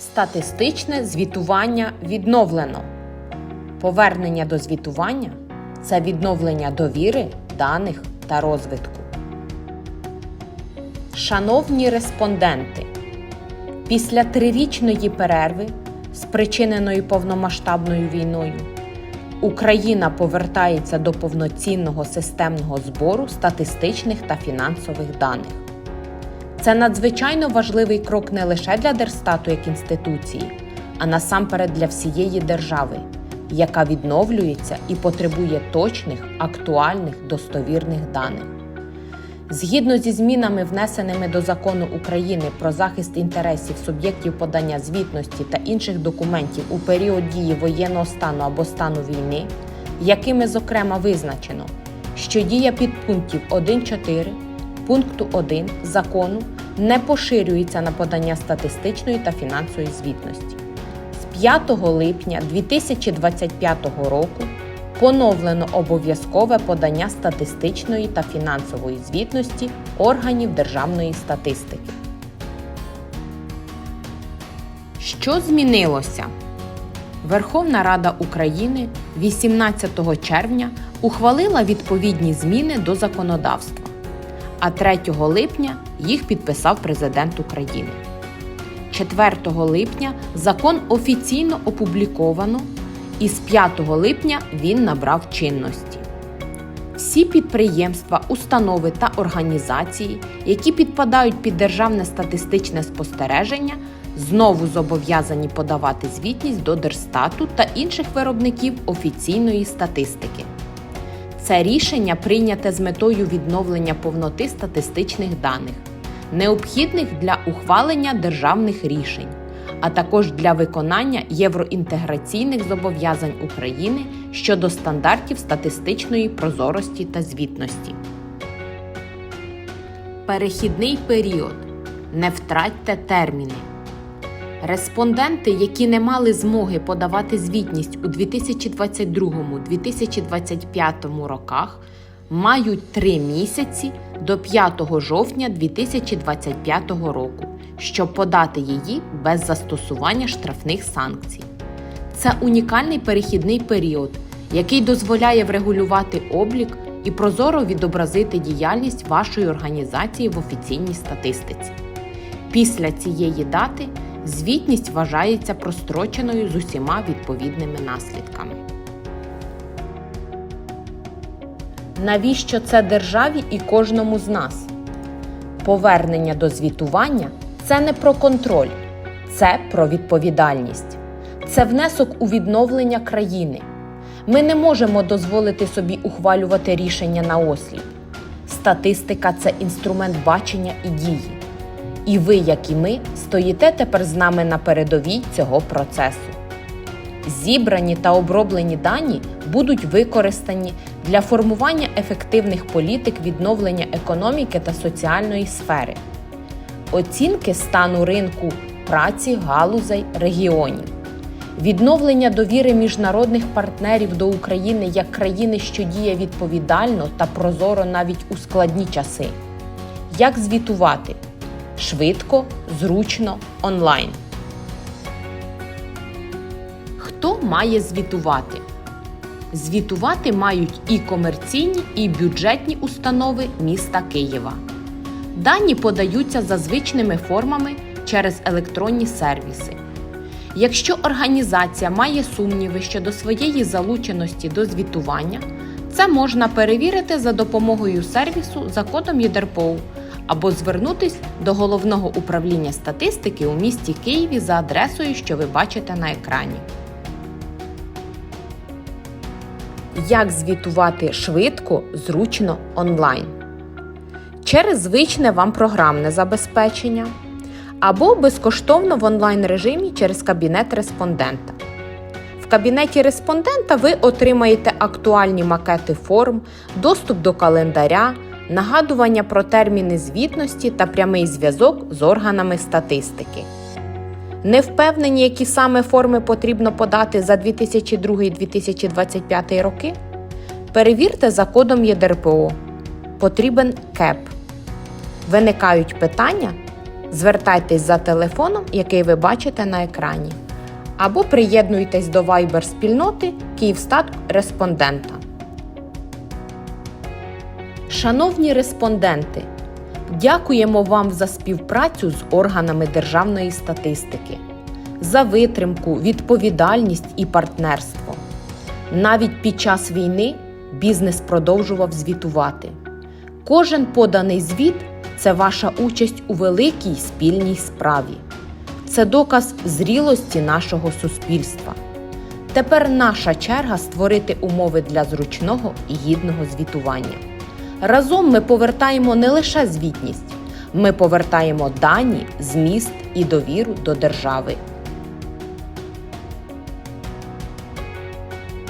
Статистичне звітування відновлено. Повернення до звітування це відновлення довіри, даних та розвитку. Шановні респонденти, після трирічної перерви, спричиненої повномасштабною війною, Україна повертається до повноцінного системного збору статистичних та фінансових даних. Це надзвичайно важливий крок не лише для Держстату як інституції, а насамперед для всієї держави, яка відновлюється і потребує точних, актуальних, достовірних даних. Згідно зі змінами, внесеними до закону України про захист інтересів суб'єктів подання звітності та інших документів у період дії воєнного стану або стану війни, якими зокрема визначено, що дія підпунктів 1.4 пункту 1 закону не поширюється на подання статистичної та фінансової звітності. З 5 липня 2025 року поновлено обов'язкове подання статистичної та фінансової звітності органів державної статистики. Що змінилося? Верховна Рада України 18 червня ухвалила відповідні зміни до законодавства, а 3 липня їх підписав Президент України. 4 липня закон офіційно опубліковано і з 5 липня він набрав чинності. Всі підприємства, установи та організації, які підпадають під державне статистичне спостереження, знову зобов'язані подавати звітність до Держстату та інших виробників офіційної статистики. Це рішення прийняте з метою відновлення повноти статистичних даних, необхідних для ухвалення державних рішень, а також для виконання євроінтеграційних зобов'язань України щодо стандартів статистичної прозорості та звітності. Перехідний період. Не втратьте терміни. Респонденти, які не мали змоги подавати звітність у 2022-2025 роках, мають три місяці до 5 жовтня 2025 року, щоб подати її без застосування штрафних санкцій. Це унікальний перехідний період, який дозволяє врегулювати облік і прозоро відобразити діяльність вашої організації в офіційній статистиці. Після цієї дати звітність вважається простроченою з усіма відповідними наслідками. Навіщо це державі і кожному з нас? Повернення до звітування це не про контроль, це про відповідальність. Це внесок у відновлення країни. Ми не можемо дозволити собі ухвалювати рішення на осліп. Статистика це інструмент бачення і дії. І ви, як і ми, стоїте тепер з нами на передовій цього процесу. Зібрані та оброблені дані будуть використані для формування ефективних політик відновлення економіки та соціальної сфери, оцінки стану ринку праці, галузей, регіонів, відновлення довіри міжнародних партнерів до України як країни, що діє відповідально та прозоро навіть у складні часи. Як звітувати швидко, зручно, онлайн. Хто має звітувати? Звітувати мають і комерційні, і бюджетні установи міста Києва. Дані подаються за звичними формами через електронні сервіси. Якщо організація має сумніви щодо своєї залученості до звітування, це можна перевірити за допомогою сервісу за кодом ЄДРПОУ або звернутись до головного управління статистики у місті Києві за адресою, що ви бачите на екрані. Як звітувати швидко, зручно онлайн? Через звичне вам програмне забезпечення або безкоштовно в онлайн режимі через кабінет респондента. В кабінеті респондента ви отримаєте актуальні макети форм, доступ до календаря, нагадування про терміни звітності та прямий зв'язок з органами статистики. Не впевнені, які саме форми потрібно подати за 2002-2025 роки? Перевірте за кодом ЄДРПО. Потрібен КЕП. Виникають питання? Звертайтесь за телефоном, який ви бачите на екрані, або приєднуйтесь до Viber спільноти Київстат Респондента. Шановні респонденти, дякуємо вам за співпрацю з органами державної статистики, за витримку, відповідальність і партнерство. Навіть під час війни бізнес продовжував звітувати. Кожен поданий звіт це ваша участь у великій спільній справі. Це доказ зрілості нашого суспільства. Тепер наша черга створити умови для зручного і гідного звітування. Разом ми повертаємо не лише звітність, ми повертаємо дані, зміст і довіру до держави.